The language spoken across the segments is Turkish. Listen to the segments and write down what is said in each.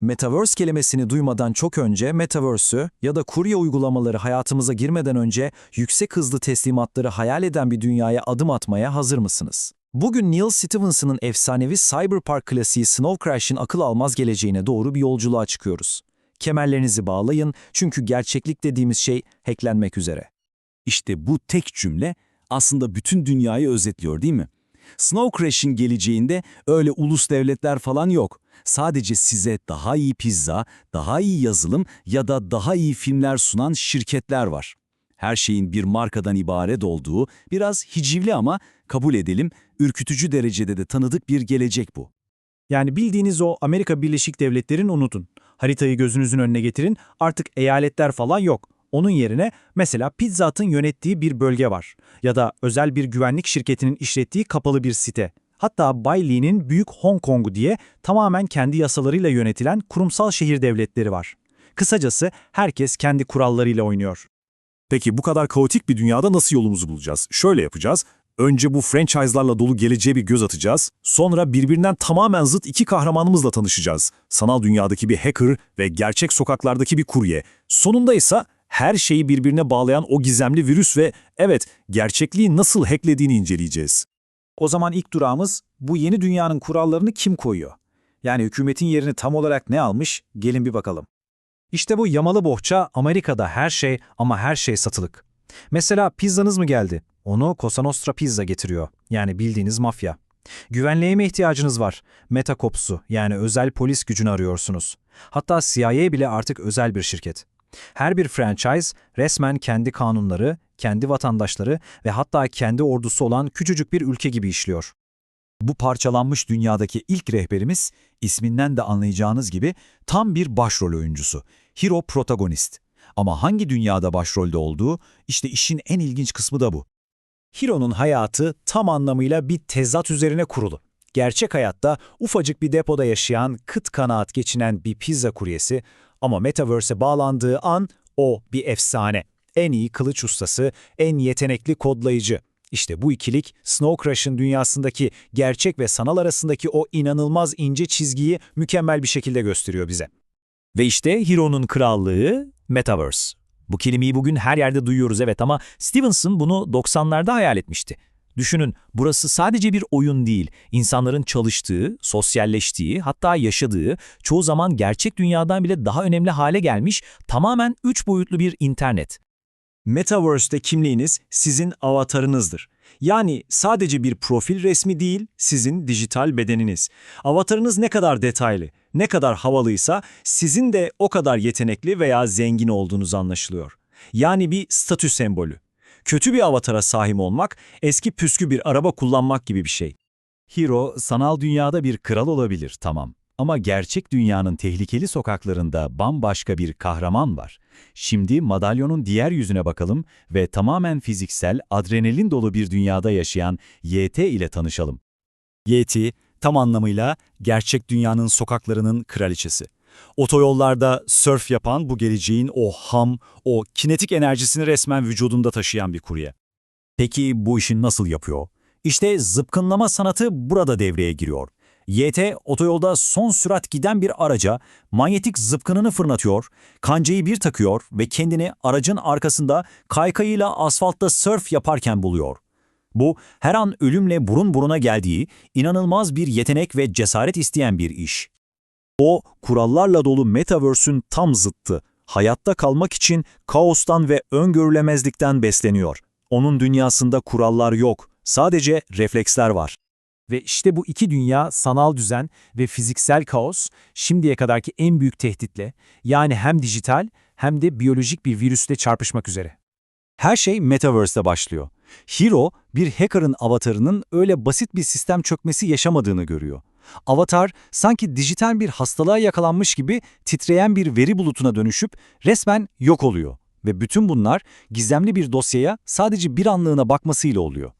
Metaverse kelimesini duymadan çok önce Metaverse'ü ya da kurye uygulamaları hayatımıza girmeden önce yüksek hızlı teslimatları hayal eden bir dünyaya adım atmaya hazır mısınız? Bugün Neil Stephenson'ın efsanevi Cyberpunk klasiği Snow Crash'in akıl almaz geleceğine doğru bir yolculuğa çıkıyoruz. Kemerlerinizi bağlayın çünkü gerçeklik dediğimiz şey hacklenmek üzere. İşte bu tek cümle aslında bütün dünyayı özetliyor değil mi? Snow Crash'in geleceğinde öyle ulus devletler falan yok. Sadece size daha iyi pizza, daha iyi yazılım ya da daha iyi filmler sunan şirketler var. Her şeyin bir markadan ibaret olduğu, biraz hicivli ama kabul edelim, ürkütücü derecede de tanıdık bir gelecek bu. Yani bildiğiniz o Amerika Birleşik Devletleri'ni unutun. Haritayı gözünüzün önüne getirin, artık eyaletler falan yok. Onun yerine mesela Pizza yönettiği bir bölge var. Ya da özel bir güvenlik şirketinin işlettiği kapalı bir site. Hatta Bay Lee'nin Büyük Hong Kong diye tamamen kendi yasalarıyla yönetilen kurumsal şehir devletleri var. Kısacası herkes kendi kurallarıyla oynuyor. Peki bu kadar kaotik bir dünyada nasıl yolumuzu bulacağız? Şöyle yapacağız. Önce bu franchise'larla dolu geleceğe bir göz atacağız. Sonra birbirinden tamamen zıt iki kahramanımızla tanışacağız. Sanal dünyadaki bir hacker ve gerçek sokaklardaki bir kurye. Sonunda ise her şeyi birbirine bağlayan o gizemli virüs ve evet gerçekliği nasıl hacklediğini inceleyeceğiz. O zaman ilk durağımız bu yeni dünyanın kurallarını kim koyuyor? Yani hükümetin yerini tam olarak ne almış? Gelin bir bakalım. İşte bu yamalı bohça Amerika'da her şey ama her şey satılık. Mesela pizzanız mı geldi? Onu Cosa Nostra Pizza getiriyor. Yani bildiğiniz mafya. Güvenliğe mi ihtiyacınız var? Metakops'u yani özel polis gücünü arıyorsunuz. Hatta CIA bile artık özel bir şirket. Her bir franchise resmen kendi kanunları, kendi vatandaşları ve hatta kendi ordusu olan küçücük bir ülke gibi işliyor. Bu parçalanmış dünyadaki ilk rehberimiz, isminden de anlayacağınız gibi tam bir başrol oyuncusu, hero protagonist. Ama hangi dünyada başrolde olduğu, işte işin en ilginç kısmı da bu. Hiro'nun hayatı tam anlamıyla bir tezat üzerine kurulu. Gerçek hayatta ufacık bir depoda yaşayan, kıt kanaat geçinen bir pizza kuryesi ama Metaverse'e bağlandığı an o bir efsane. En iyi kılıç ustası, en yetenekli kodlayıcı. İşte bu ikilik Snow Crash'ın dünyasındaki gerçek ve sanal arasındaki o inanılmaz ince çizgiyi mükemmel bir şekilde gösteriyor bize. Ve işte Hero'nun krallığı Metaverse. Bu kelimeyi bugün her yerde duyuyoruz evet ama Stevenson bunu 90'larda hayal etmişti. Düşünün burası sadece bir oyun değil, insanların çalıştığı, sosyalleştiği, hatta yaşadığı, çoğu zaman gerçek dünyadan bile daha önemli hale gelmiş tamamen üç boyutlu bir internet. Metaverse'de kimliğiniz sizin avatarınızdır. Yani sadece bir profil resmi değil, sizin dijital bedeniniz. Avatarınız ne kadar detaylı, ne kadar havalıysa sizin de o kadar yetenekli veya zengin olduğunuz anlaşılıyor. Yani bir statü sembolü. Kötü bir avatara sahip olmak, eski püskü bir araba kullanmak gibi bir şey. Hero, sanal dünyada bir kral olabilir, tamam. Ama gerçek dünyanın tehlikeli sokaklarında bambaşka bir kahraman var. Şimdi madalyonun diğer yüzüne bakalım ve tamamen fiziksel, adrenalin dolu bir dünyada yaşayan YT ile tanışalım. YT, tam anlamıyla gerçek dünyanın sokaklarının kraliçesi. Otoyollarda sörf yapan bu geleceğin o ham, o kinetik enerjisini resmen vücudunda taşıyan bir kurye. Peki bu işin nasıl yapıyor? İşte zıpkınlama sanatı burada devreye giriyor. YT otoyolda son sürat giden bir araca manyetik zıpkınını fırlatıyor, kancayı bir takıyor ve kendini aracın arkasında kaykayıyla asfaltta sörf yaparken buluyor. Bu her an ölümle burun buruna geldiği inanılmaz bir yetenek ve cesaret isteyen bir iş. O, kurallarla dolu Metaverse'ün tam zıttı. Hayatta kalmak için kaostan ve öngörülemezlikten besleniyor. Onun dünyasında kurallar yok, sadece refleksler var. Ve işte bu iki dünya, sanal düzen ve fiziksel kaos, şimdiye kadarki en büyük tehditle, yani hem dijital hem de biyolojik bir virüsle çarpışmak üzere. Her şey Metaverse'de başlıyor. Hero, bir hacker'ın avatarının öyle basit bir sistem çökmesi yaşamadığını görüyor. Avatar, sanki dijital bir hastalığa yakalanmış gibi titreyen bir veri bulutuna dönüşüp resmen yok oluyor. Ve bütün bunlar gizemli bir dosyaya sadece bir anlığına bakmasıyla oluyor.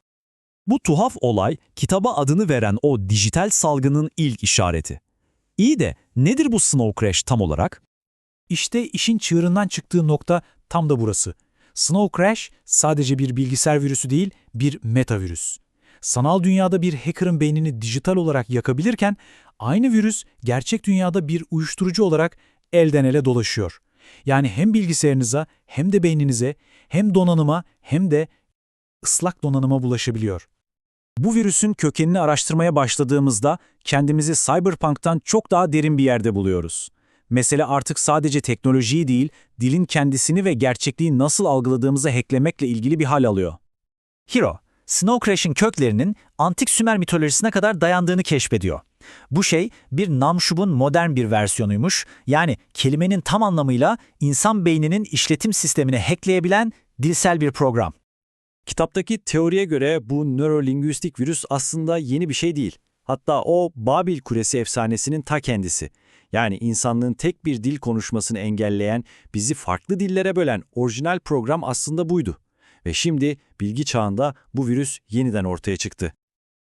Bu tuhaf olay, kitaba adını veren o dijital salgının ilk işareti. İyi de nedir bu Snow Crash tam olarak? İşte işin çığırından çıktığı nokta tam da burası. Snow Crash sadece bir bilgisayar virüsü değil, bir meta virüs. Sanal dünyada bir hacker'ın beynini dijital olarak yakabilirken, aynı virüs gerçek dünyada bir uyuşturucu olarak elden ele dolaşıyor. Yani hem bilgisayarınıza hem de beyninize hem donanıma hem de ıslak donanıma bulaşabiliyor. Bu virüsün kökenini araştırmaya başladığımızda kendimizi cyberpunk'tan çok daha derin bir yerde buluyoruz. Mesele artık sadece teknolojiyi değil, dilin kendisini ve gerçekliği nasıl algıladığımızı hacklemekle ilgili bir hal alıyor. Hero, Snow Crash'in köklerinin antik Sümer mitolojisine kadar dayandığını keşfediyor. Bu şey bir Namşub'un modern bir versiyonuymuş. Yani kelimenin tam anlamıyla insan beyninin işletim sistemini hackleyebilen dilsel bir program. Kitaptaki teoriye göre bu nörolinguistik virüs aslında yeni bir şey değil. Hatta o Babil Kulesi efsanesinin ta kendisi. Yani insanlığın tek bir dil konuşmasını engelleyen, bizi farklı dillere bölen orijinal program aslında buydu. Ve şimdi bilgi çağında bu virüs yeniden ortaya çıktı.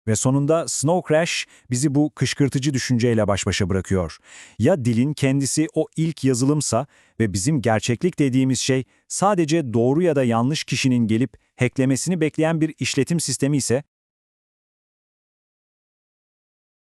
Ve sonunda Snow Crash bizi bu kışkırtıcı düşünceyle baş başa bırakıyor. Ya dilin kendisi o ilk yazılımsa ve bizim gerçeklik dediğimiz şey sadece doğru ya da yanlış kişinin gelip hacklemesini bekleyen bir işletim sistemi ise